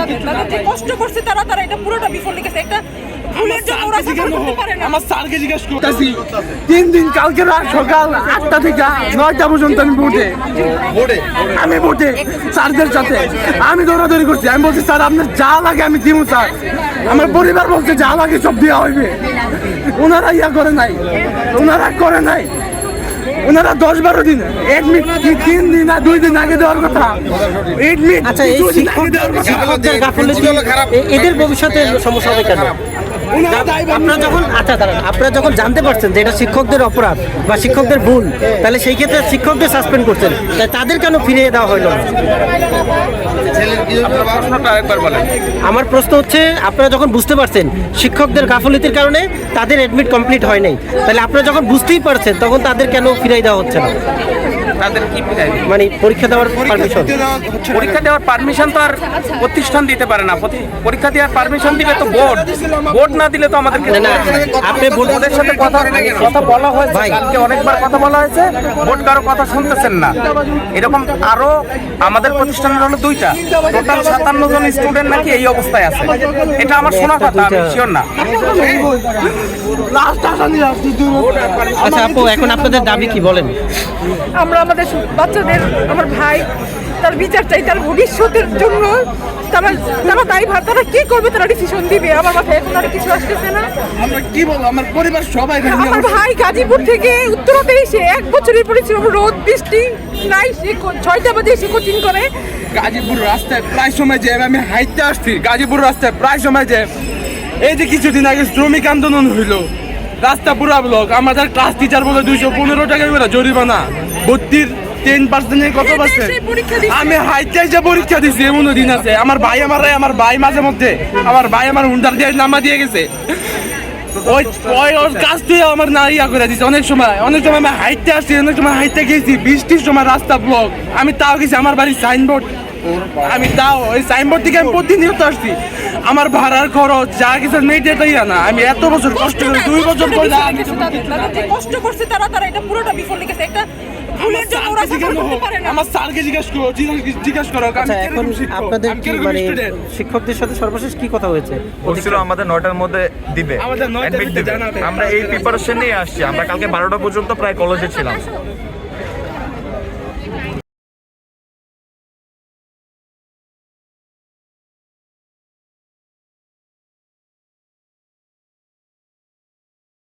তাদের তাদের যে কষ্ট করছে তারা তারা এটা পুরোটা বিফল লিখেছে একটা ভুলের জন্য ওরা suffer করতে পারে না। আমার স্যারকে জিজ্ঞেস করতেছি। তিন দিন কালকে রাত সকাল আটটা থেকে নয়টা পর্যন্ত আমি ভোটে। আমি ভোটে স্যারদের সাথে। আমি দৌড়াদৌড়ি করছি। আমি বলছি স্যার আপনার যা লাগে আমি দিব স্যার। আমার পরিবার বলছে যা লাগে সব দেওয়া হইবে। ওনারা ইয়া করে নাই। ওনারা করে নাই। ওনারা দশ বারো দিন এডমিট তিন দিন আর দুই দিন আগে দেওয়ার কথা। এডমিট আচ্ছা এই শিক্ষক শিক্ষকদের গাফলতি এদের ভবিষ্যতে সমস্যা হবে কেন? আপনারা যখন আচ্ছা দাঁড়ান আপনারা যখন জানতে পারছেন যে এটা শিক্ষকদের অপরাধ বা শিক্ষকদের ভুল তাহলে সেই ক্ষেত্রে শিক্ষকদের সাসপেন্ড করছেন। তাই তাদের কেন ফিরিয়ে দেওয়া হলো না? আমার প্রশ্ন হচ্ছে, আপনারা যখন বুঝতে পারছেন শিক্ষকদের গাফলিতির কারণে তাদের অ্যাডমিট কমপ্লিট হয় নাই, তাহলে আপনারা যখন বুঝতেই পারছেন, তখন তাদের কেন ফিরাই দেওয়া হচ্ছে না? তাদের কি মানে পরীক্ষা দেওয়ার পারমিশন পরীক্ষা দেওয়ার পারমিশন তো আর প্রতিষ্ঠান দিতে পারে না। পরীক্ষা দেওয়ার পারমিশন দিবে তো বোর্ড। বোর্ড না দিলে তো আমাদেরকে না, না, আপনি বোর্ড- বোর্ডের সাথে কথা কথা বলা হয়েছে কালকে অনেকবার কথা বলা হয়েছে বোর্ড কারও কথা শুনতেছেন না। এরকম আরও আমাদের প্রতিষ্ঠানের হলো দুইটা। টোটাল সাতান্ন জন স্টুডেন্ট নাকি এই অবস্থায় আছে। এটা আমার শোনা কথা আমি শিওর না। নিয়ে আসছি আচ্ছা আপু এখন আপনাদের দাবি কি বলেন? আমরা আমাদের বাচ্চাদের আমার ভাই তার বিচার চাই তার ভবিষ্যতের জন্য। তারা তারা দায়ী ভার তারা কি করবে তারা ডিসিশন দিবে। আমার মাথায় এখন আর কিছু আসতেছে না। আমরা কি বলব? আমার পরিবার সবাই আমার ভাই গাজীপুর থেকে উত্তরাতে এসে এক বছরের পরিশ্রম রোদ বৃষ্টি নাই সে ছয়টা বাজে এসে কোচিং করে। গাজীপুর রাস্তায় প্রায় সময় জ্যাম আমি হাইটে আসছি গাজীপুর রাস্তায় প্রায় সময় জ্যাম এই যে কিছুদিন আগে শ্রমিক আন্দোলন হইল রাস্তা পুরা ব্লক আমাদের ক্লাস টিচার বলে দুইশো পনেরো টাকা করে জরিমানা। ভর্তির টেন পার্সেন্টের কত পার্সেন্ট। আমি হাইটে যে পরীক্ষা দিছি এমন দিন আছে। আমার ভাই আমার আমার ভাই মাঝে মধ্যে আমার ভাই আমার হুন্ডার দিয়ে নামা দিয়ে গেছে। ওই ওই ওর আমার না ইয়া করে দিছে। অনেক সময় অনেক সময় আমি হাইটে আসছি অনেক সময় হাইটে গেছি। বৃষ্টির সময় রাস্তা ব্লক আমি তাও গেছি আমার বাড়ির সাইনবোর্ড আমি তাও ওই সাইনবোর্ড থেকে আমি প্রতিনিয়ত আসছি। আমার ভাড়ার খরচ যা কিছু মেয়েটাই না। আমি এত বছর কষ্ট করে দুই বছর করে যে কষ্ট করছে তারা তারা এটা পুরোটা বিফল লিখেছে একটা আচ্ছা মানে শিক্ষকদের সাথে সর্বশেষ কি কথা হয়েছে? বলছিল আমাদের নয়টার মধ্যে দিবে। আমরা এই প্রিপারেশন নিয়ে আসছি আমরা কালকে বারোটা পর্যন্ত প্রায় কলেজে ছিলাম।